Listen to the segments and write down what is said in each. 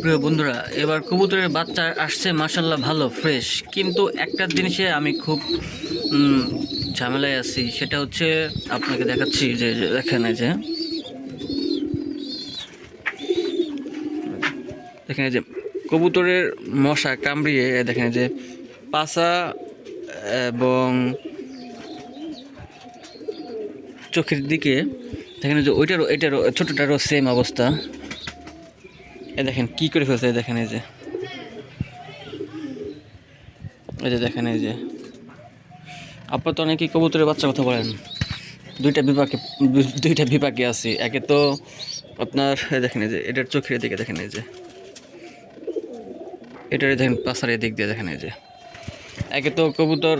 প্রিয় বন্ধুরা, এবার কবুতরের বাচ্চা আসছে মাসাল্লাহ ভালো ফ্রেশ কিন্তু একটা জিনিসে আমি খুব ঝামেলায় আছি, সেটা হচ্ছে আপনাকে দেখাচ্ছি, যে দেখেন যে। দেখেন যে, কবুতরের মশা কামড়িয়ে দেখেন যে, পাছা এবং চোখের দিকে, দেখেন যে, ওইটারও, এটারও, ছোটোটারও সেম অবস্থা। এ দেখেন, কি করে ফেলছে দেখেন এই যে। এই যে দেখেন এই যে। আপনার তো অনেকেই কবুতরের বাচ্চা কথা বলেন। দুইটা বিপাকে দুইটা বিপাকে আছি। একে তো আপনার দেখেন এই যে, এটার চোখের দিকে দেখেন এই যে। এটার দেখেন পাশার দিক দিয়ে দেখেন এই যে। একে তো কবুতর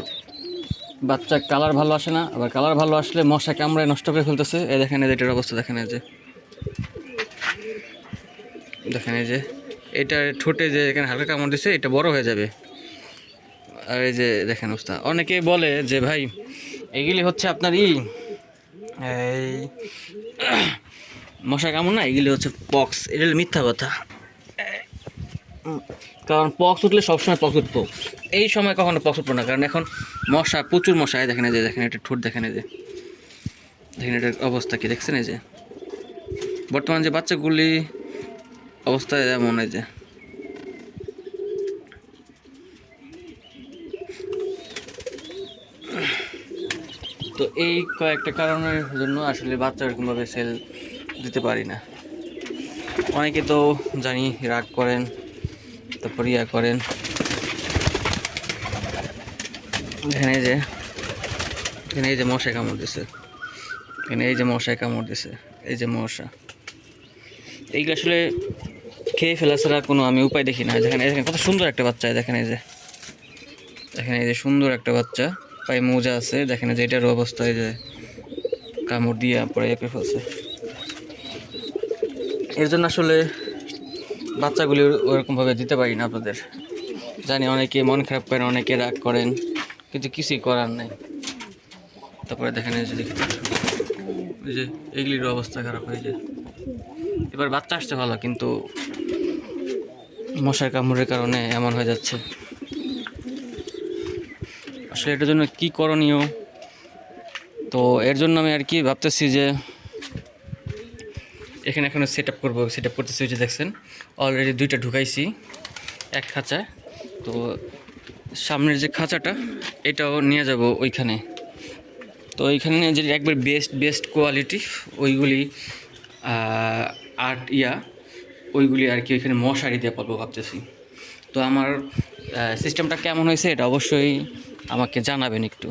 বাচ্চা কালার ভালো আসে না, আবার কালার ভালো আসলে মশা কামড়ায় নষ্ট করে ফেলতেছে। এই দেখেন এই যে, এটার অবস্থা দেখেন এই যে। দেখেন এই যে, এটা ঠোঁটে যে এখানে হালকা কামড় দিছে, এটা বড় হয়ে যাবে। আর এই যে দেখেন অবস্থা। অনেকে বলে যে, ভাই, এগুলি হচ্ছে আপনার ই, এই, মশা কামড় না, এগুলি হচ্ছে পক্স। এটা মিথ্যা কথা। কারণ পক্স উঠলে সবসময় পক্স উঠবো এই সময় কখনো পক্স উঠবো না। কারণ এখন মশা, প্রচুর মশা। দেখেন এই যে, দেখেন এটা ঠোঁট, দেখেন এই যে। দেখেন এটার অবস্থা কি, দেখছেন এই যে? বর্তমান যে বাচ্চাগুলি অবস্থায় এমন এই যে তো এই কয়েকটা কারণের জন্য আসলে বাচ্চা এরকমভাবে সেল দিতে পারি না। অনেকে তো জানি রাগ করেন, তারপর ইয়া করেন। এখানে যে এখানে এই যে মশায় কামড় দিছে। এখানে এই যে মশায় কামড় দিছে, এই যে মশা। এইগুলো আসলে খেয়ে ফেলা ছাড়া কোনো আমি উপায় দেখি না। দেখেন, এই দেখেন, কত সুন্দর একটা বাচ্চা, দেখেন এই যে। দেখেন এই যে সুন্দর একটা বাচ্চা, পায়ে মোজা আছে, দেখেন যে এটার অবস্থা, এই যে কামড় দিয়ে পরে এঁকে ফেলছে। এর জন্য আসলে বাচ্চাগুলি ওরকমভাবে দিতে পারি না আপনাদের। জানি অনেকে মন খারাপ করেন, অনেকে রাগ করেন, কিন্তু কিছুই করার নেই। তারপরে দেখেন এই যে দেখি এই যে, এগুলির অবস্থা খারাপ হয়ে যায়। এবার বাচ্চা আসছে ভালো, কিন্তু মশার কামড়ের কারণে এমন হয়ে যাচ্ছে। আসলে এটার জন্য কি করণীয়? তো এর জন্য আমি আর কি ভাবতেছি যে এখানে এখনও সেট আপ করব সেট আপ করতেছি যে দেখছেন অলরেডি দুইটা ঢুকাইছি, এক খাঁচায় তো সামনের যে খাঁচাটা, এটাও নিয়ে যাব ওইখানে। তো ওইখানে যে একবার বেস্ট বেস্ট কোয়ালিটি ওইগুলি আর্ট ইয়া, ওইগুলি আর কি ওইখানে মশারি দিয়ে পাবো ভাবতেছি। তো আমার সিস্টেমটা কেমন হয়েছে এটা অবশ্যই আমাকে জানাবেন একটু।